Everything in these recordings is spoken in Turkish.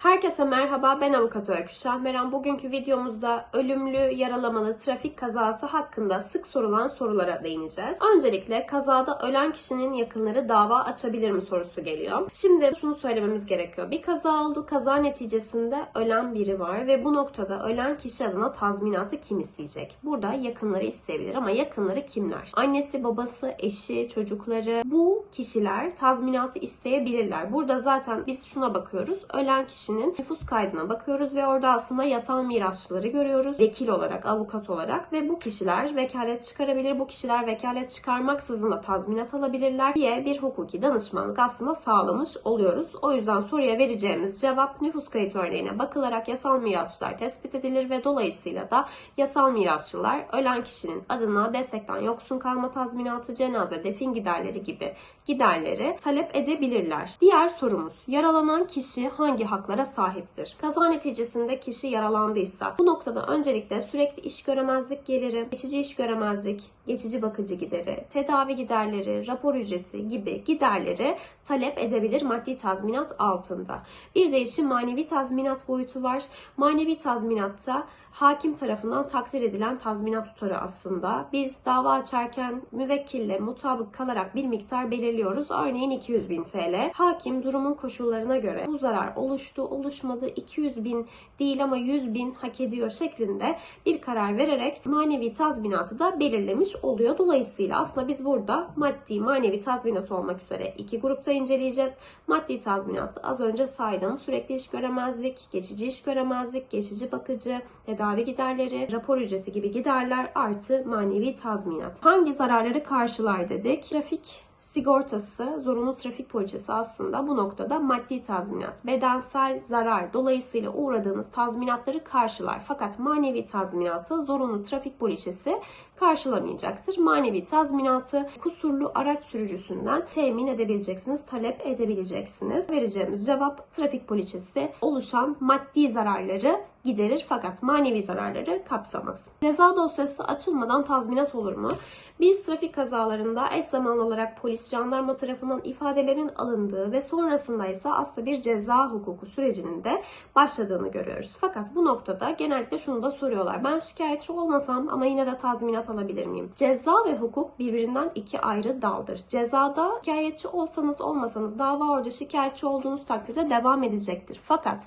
Herkese merhaba, ben avukat Öykü Şahmeran. Bugünkü videomuzda ölümlü, yaralamalı trafik kazası hakkında sık sorulan sorulara değineceğiz. Öncelikle kazada ölen kişinin yakınları dava açabilir mi sorusu geliyor. Şimdi şunu söylememiz gerekiyor. Bir kaza oldu, kaza neticesinde ölen biri var ve bu noktada ölen kişi adına tazminatı kim isteyecek? Burada yakınları isteyebilir ama yakınları kimler? Annesi, babası, eşi, çocukları bu kişiler tazminatı isteyebilirler. Burada zaten biz şuna bakıyoruz. Ölen kişinin nüfus kaydına bakıyoruz ve orada aslında yasal mirasçıları görüyoruz. Vekil olarak, avukat olarak ve bu kişiler vekalet çıkarabilir. Bu kişiler vekalet çıkarmaksızın da tazminat alabilirler diye bir hukuki danışmanlık aslında sağlamış oluyoruz. O yüzden soruya vereceğimiz cevap nüfus kayıt örneğine bakılarak yasal mirasçılar tespit edilir ve dolayısıyla da yasal mirasçılar ölen kişinin adına destekten yoksun kalma tazminatı, cenaze, defin giderleri gibi giderleri talep edebilirler. Diğer sorumuz yaralanan kişi hangi haklara sahiptir? Kaza neticesinde kişi yaralandıysa bu noktada öncelikle sürekli iş göremezlik geliri, geçici iş göremezlik, geçici bakıcı gideri, tedavi giderleri, rapor ücreti gibi giderleri talep edebilir maddi tazminat altında. Bir de işin manevi tazminat boyutu var. Manevi tazminatta hakim tarafından takdir edilen tazminat tutarı aslında. Biz dava açarken müvekkille mutabık kalarak bir miktar belirliyoruz. Örneğin 200 bin TL. Hakim durumun koşullarına göre bu zarar oluştu, oluşmadı, 200 bin değil ama 100 bin hak ediyor şeklinde bir karar vererek manevi tazminatı da belirlemiş oluyor. Dolayısıyla aslında biz burada maddi, manevi tazminat olmak üzere iki grupta inceleyeceğiz. Maddi tazminat az önce saydım. Sürekli iş göremezlik, geçici iş göremezlik, geçici bakıcı, tedavi giderleri, rapor ücreti gibi giderler artı manevi tazminat. Hangi zararları karşılar dedik? Trafik sigortası, zorunlu trafik poliçesi aslında bu noktada maddi tazminat, bedensel zarar dolayısıyla uğradığınız tazminatları karşılar. Fakat manevi tazminatı zorunlu trafik poliçesi karşılamayacaktır. Manevi tazminatı kusurlu araç sürücüsünden temin edebileceksiniz, talep edebileceksiniz. Vereceğimiz cevap trafik poliçesi oluşan maddi zararları giderir fakat manevi zararları kapsamaz. Ceza dosyası açılmadan tazminat olur mu? Biz trafik kazalarında eş zamanlı olarak polis, jandarma tarafından ifadelerin alındığı ve sonrasında ise aslında bir ceza hukuku sürecinin de başladığını görüyoruz. Fakat bu noktada genellikle şunu da soruyorlar. Ben şikayetçi olmasam ama yine de tazminat alabilir miyim? Ceza ve hukuk birbirinden iki ayrı daldır. Cezada şikayetçi olsanız olmasanız dava orada şikayetçi olduğunuz takdirde devam edecektir. Fakat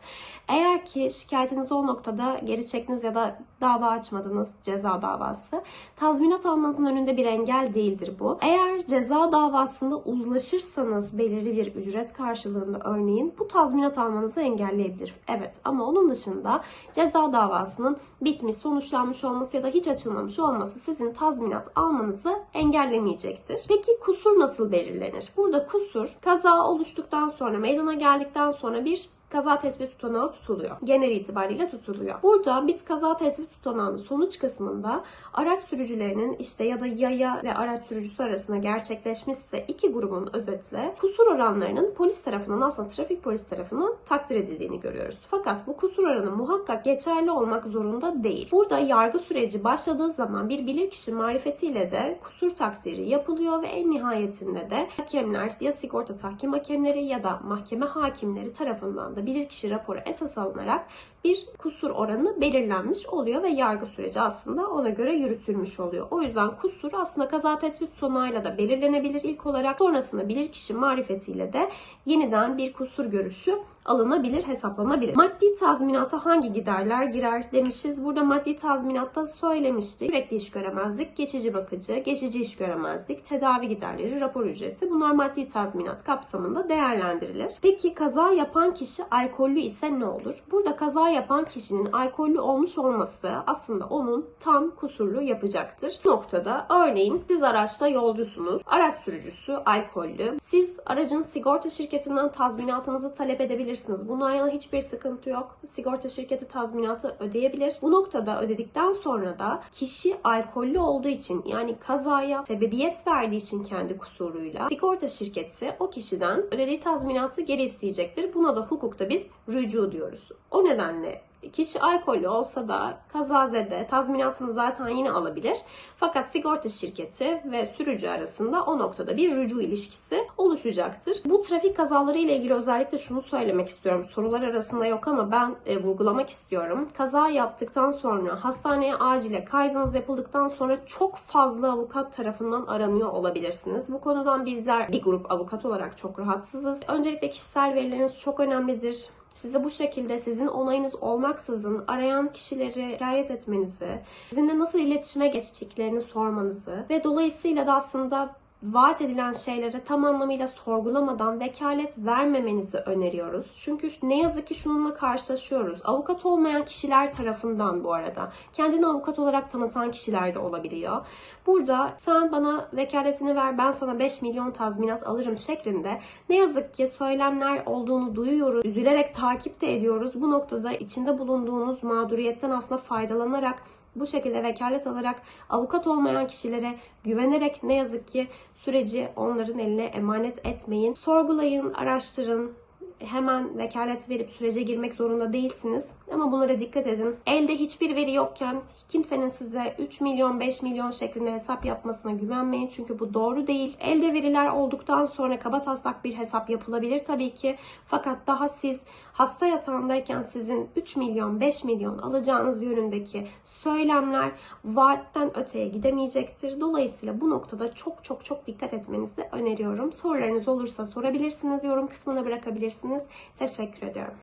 eğer ki şikayetiniz o noktada geri çektiniz ya da dava açmadınız ceza davası tazminat almanızın önünde bir engel değildir bu. Eğer ceza davasında uzlaşırsanız belirli bir ücret karşılığında örneğin bu tazminat almanızı engelleyebilir. Evet ama onun dışında ceza davasının bitmiş, sonuçlanmış olması ya da hiç açılmamış olması sizin tazminat almanızı engellemeyecektir. Peki kusur nasıl belirlenir? Burada kusur kaza oluştuktan sonra, meydana geldikten sonra bir kaza tespit tutanağı tutuluyor. Genel itibariyle tutuluyor. Burada biz kaza tespit tutanağının sonuç kısmında araç sürücülerinin işte ya da yaya ve araç sürücüsü arasında gerçekleşmişse iki grubun özetle kusur oranlarının polis tarafından aslında trafik polis tarafından takdir edildiğini görüyoruz. Fakat bu kusur oranı muhakkak geçerli olmak zorunda değil. Burada yargı süreci başladığı zaman bir bilirkişi marifetiyle de kusur takdiri yapılıyor ve en nihayetinde de hakemler ya sigorta tahkim hakemleri ya da mahkeme hakimleri tarafından da bilirkişi raporu esas alınarak bir kusur oranı belirlenmiş oluyor ve yargı süreci aslında ona göre yürütülmüş oluyor. O yüzden kusur aslında kaza tespit sonayla da belirlenebilir ilk olarak. Sonrasında bilirkişi marifetiyle de yeniden bir kusur görüşü alınabilir, hesaplanabilir. Maddi tazminata hangi giderler girer demişiz. Burada maddi tazminatta söylemiştik. Sürekli iş göremezlik, geçici bakıcı, geçici iş göremezlik, tedavi giderleri, rapor ücreti bunlar maddi tazminat kapsamında değerlendirilir. Peki kaza yapan kişi alkollü ise ne olur? Burada kaza yapan kişinin alkollü olmuş olması aslında onun tam kusurlu yapacaktır. Bu noktada örneğin siz araçta yolcusunuz, araç sürücüsü alkollü. Siz aracın sigorta şirketinden tazminatınızı talep edebilirsiniz. Bununla yana hiçbir sıkıntı yok. Sigorta şirketi tazminatı ödeyebilir. Bu noktada ödedikten sonra da kişi alkollü olduğu için yani kazaya sebebiyet verdiği için kendi kusuruyla sigorta şirketi o kişiden ödediği tazminatı geri isteyecektir. Buna da hukukta biz rücu diyoruz. O nedenle Kişi alkollü olsa da kazazede tazminatını zaten yine alabilir. Fakat sigorta şirketi ve sürücü arasında o noktada bir rücu ilişkisi oluşacaktır. Bu trafik kazaları ile ilgili özellikle şunu söylemek istiyorum. Sorular arasında yok ama ben e, vurgulamak istiyorum. Kaza yaptıktan sonra hastaneye acile kaydınız yapıldıktan sonra çok fazla avukat tarafından aranıyor olabilirsiniz. Bu konudan bizler bir grup avukat olarak çok rahatsızız. Öncelikle kişisel verileriniz çok önemlidir. Size bu şekilde sizin onayınız olmaksızın arayan kişileri şikayet etmenizi, sizinle nasıl iletişime geçtiklerini sormanızı ve dolayısıyla da aslında vaat edilen şeyleri tam anlamıyla sorgulamadan vekalet vermemenizi öneriyoruz. Çünkü ne yazık ki şununla karşılaşıyoruz. Avukat olmayan kişiler tarafından bu arada. Kendini avukat olarak tanıtan kişiler de olabiliyor. Burada sen bana vekaletini ver ben sana 5 milyon tazminat alırım şeklinde ne yazık ki söylemler olduğunu duyuyoruz. Üzülerek takip de ediyoruz. Bu noktada içinde bulunduğunuz mağduriyetten aslında faydalanarak bu şekilde vekalet alarak avukat olmayan kişilere güvenerek ne yazık ki süreci onların eline emanet etmeyin. Sorgulayın, araştırın. Hemen vekalet verip sürece girmek zorunda değilsiniz. Ama bunlara dikkat edin. Elde hiçbir veri yokken kimsenin size 3 milyon 5 milyon şeklinde hesap yapmasına güvenmeyin. Çünkü bu doğru değil. Elde veriler olduktan sonra kaba taslak bir hesap yapılabilir tabii ki. Fakat daha siz hasta yatağındayken sizin 3 milyon 5 milyon alacağınız yönündeki söylemler vaatten öteye gidemeyecektir. Dolayısıyla bu noktada çok çok çok dikkat etmenizi öneriyorum. Sorularınız olursa sorabilirsiniz. Yorum kısmına bırakabilirsiniz. Teşekkür ediyorum.